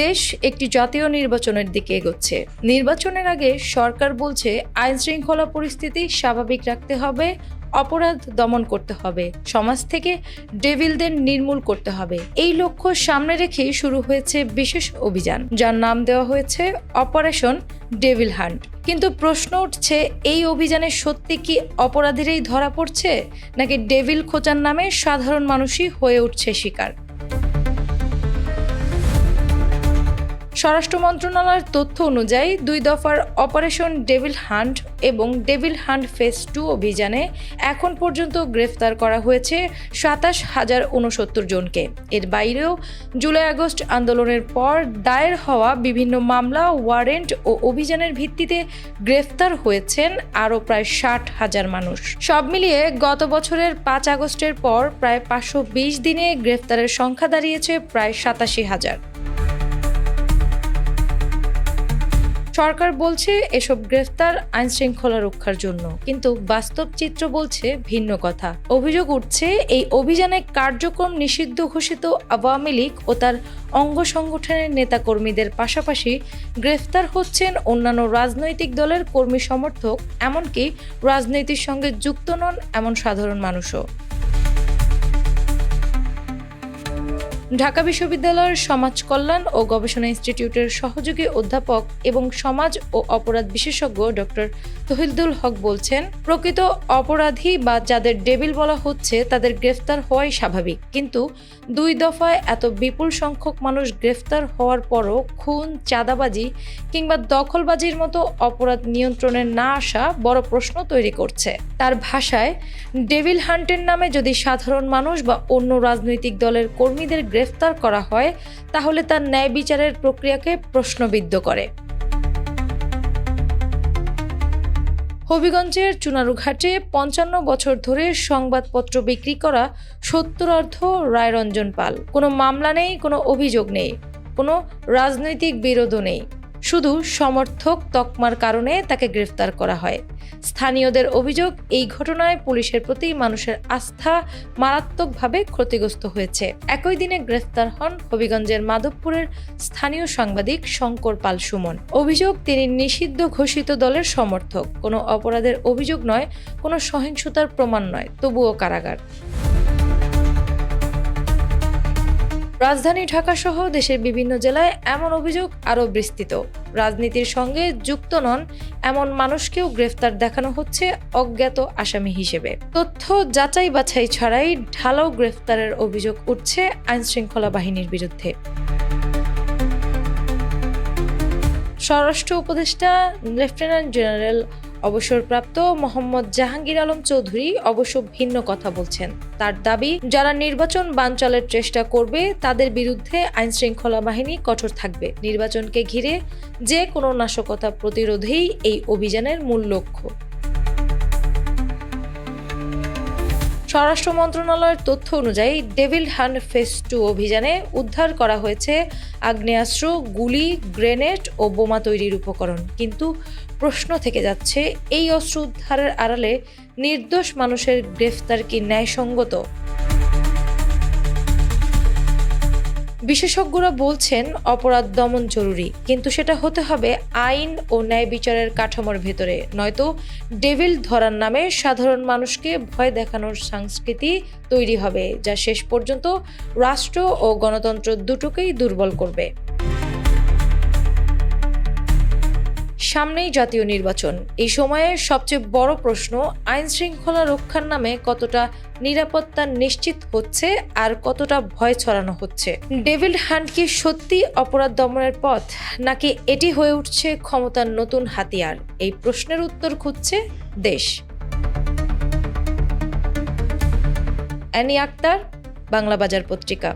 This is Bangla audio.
দেশ একটি জাতীয় নির্বাচনের দিকে এগোচ্ছে। নির্বাচনের আগে সরকার বলছে, আইন শৃঙ্খলা পরিস্থিতি স্বাভাবিক রাখতে হবে, অপরাধ দমন করতে হবে, সমাজ থেকে ডেভিলদের নির্মূল করতে হবে। এই লক্ষ্য সামনে রেখেই শুরু হয়েছে বিশেষ অভিযান, যার নাম দেওয়া হয়েছে অপারেশন ডেভিল হান্ট। কিন্তু প্রশ্ন উঠছে, এই অভিযানে সত্যি কি অপরাধীরাই ধরা পড়ছে, নাকি ডেভিল খোঁচার নামে সাধারণ মানুষই হয়ে উঠছে শিকার? স্বরাষ্ট্র মন্ত্রণালয়ের তথ্য অনুযায়ী, দুই দফার অপারেশন ডেভিল হান্ট এবং ডেভিল হান্ট ফেস টু অভিযানে এখন পর্যন্ত গ্রেফতার করা হয়েছে সাতাশ হাজার উনসত্তর জনকে। এর বাইরেও জুলাই আগস্ট আন্দোলনের পর দায়ের হওয়া বিভিন্ন মামলা, ওয়ারেন্ট ও অভিযানের ভিত্তিতে গ্রেফতার হয়েছেন আরও প্রায় ষাট হাজার মানুষ। সব মিলিয়ে গত বছরের পাঁচ আগস্টের পর প্রায় পাঁচশো বিশ দিনে গ্রেফতারের সংখ্যা দাঁড়িয়েছে প্রায় সাতাশি হাজার। সরকার বলছে এসব গ্রেফতার আইন শৃঙ্খলা রক্ষার জন্য, কিন্তু বাস্তব চিত্র বলছে ভিন্ন কথা। অভিযোগ উঠছে, এই অভিযানে কার্যক্রম নিষিদ্ধ ঘোষিত আওয়ামী লীগ ও তার অঙ্গ সংগঠনের নেতাকর্মীদের পাশাপাশি গ্রেফতার হচ্ছেন অন্যান্য রাজনৈতিক দলের কর্মী সমর্থক, এমনকি রাজনীতির সঙ্গে যুক্ত নন এমন সাধারণ মানুষও। ঢাকা বিশ্ববিদ্যালয়ের সমাজ কল্যাণ ও গবেষণা ইনস্টিটিউটের সহযোগী অধ্যাপক এবং সমাজ ও অপরাধ বিশেষজ্ঞ ডক্টর তহিলদুল হক বলছেন, প্রকৃত অপরাধী বা যাদের ডেবিল বলা হচ্ছে তাদের গ্রেফতার হওয়াই স্বাভাবিক। কিন্তু দুই দফায় এত বিপুল সংখ্যক মানুষ গ্রেফতার হওয়ার পরও খুন, চাঁদাবাজি কিংবা দখলবাজির মতো অপরাধ নিয়ন্ত্রণে না আসা বড় প্রশ্ন তৈরি করছে। তার ভাষায়, ডেভিল হান্টের নামে যদি সাধারণ মানুষ বা অন্য রাজনৈতিক দলের কর্মীদের করা হয়, তাহলে তার ন্যায় বিচারের প্রক্রিয়াকে প্রশ্নবিদ্ধ করে। হবিগঞ্জের চুনারুঘাটে পঞ্চান্ন বছর ধরে সংবাদপত্র বিক্রি করা সত্তরার্ধ রায়রঞ্জন পাল। কোনো মামলা নেই, কোনো অভিযোগ নেই, কোনো রাজনৈতিক বিরোধও নেই। শুধু সমর্থক তকমার কারণে তাকে গ্রেফতার করা হয়। স্থানীয়দের অভিযোগ, এই ঘটনায় পুলিশের প্রতি মানুষের আস্থা মারাত্মকভাবে ক্ষতিগ্রস্ত হয়েছে। একই দিনে গ্রেফতার হন হবিগঞ্জের মাধবপুরের স্থানীয় সাংবাদিক শঙ্কর পাল সুমন। অভিযোগ, তিনি নিষিদ্ধ ঘোষিত দলের সমর্থক। কোনো অপরাধের অভিযোগ নয়, কোনো সহিংসতার প্রমাণ নয়, তবুও কারাগার। রাজধানী ঢাকা সহ দেশের বিভিন্ন জেলায় এমন অভিযোগ আরও বিস্তৃত। রাজনীতির সঙ্গে যুক্ত নন, এমন মানুষকেও গ্রেফতার দেখানো হচ্ছে অজ্ঞাত আসামি হিসেবে। তথ্য যাচাই বাছাই ছাড়াই ঢালাও গ্রেফতারের অভিযোগ উঠছে আইনশৃঙ্খলা বাহিনীর বিরুদ্ধে। স্বরাষ্ট্র উপদেষ্টা লেফটেন্যান্ট জেনারেল অবসরপ্রাপ্ত মোহাম্মদ জাহাঙ্গীর আলম চৌধুরী অবশ্য ভিন্ন কথা বলছেন। তার দাবি, যারা নির্বাচন বানচালের চেষ্টা করবে, তাদের বিরুদ্ধে আইন শৃঙ্খলা বাহিনী কঠোর থাকবে। নির্বাচনকে ঘিরে যে কোনো নাশকতা প্রতিরোধেই এই অভিযানের মূল লক্ষ্য। স্বরাষ্ট্র মন্ত্রণালয়ের তথ্য অনুযায়ী ডেভিল হান্ট ফেস টু অভিযানে উদ্ধার করা হয়েছে আগ্নেয়াস্ত্র, গুলি, গ্রেনেড ও বোমা তৈরির উপকরণ। কিন্তু প্রশ্ন থেকে যাচ্ছে, এই অস্ত্র উদ্ধারের আড়ালে নির্দোষ মানুষের গ্রেফতার কি ন্যায়সঙ্গত? বিশেষজ্ঞরা বলছেন অপরাধ দমন জরুরি, কিন্তু সেটা হতে হবে আইন ও ন্যায় বিচারের কাঠামোর ভেতরে। নয়তো ডেভিল ধরার নামে সাধারণ মানুষকে ভয় দেখানোর সংস্কৃতি তৈরি হবে, যা শেষ পর্যন্ত রাষ্ট্র ও গণতন্ত্র দুটোকেই দুর্বল করবে। সামনেই জাতীয় নির্বাচন। এই সময়ে সবচেয়ে বড় প্রশ্ন, আইন শৃঙ্খলা রক্ষার নামে কতটা নিরাপত্তা নিশ্চিত হচ্ছে আর কতটা ভয় ছড়ানো হচ্ছে? ডেভিড হান্ট কি সত্যি অপরাধ দমনের পথ, নাকি এটি হয়ে উঠছে ক্ষমতার নতুন হাতিয়ার? এই প্রশ্নের উত্তর খুঁজছে দেশ। অ্যানি আক্তার বাংলা বাজার পত্রিকা।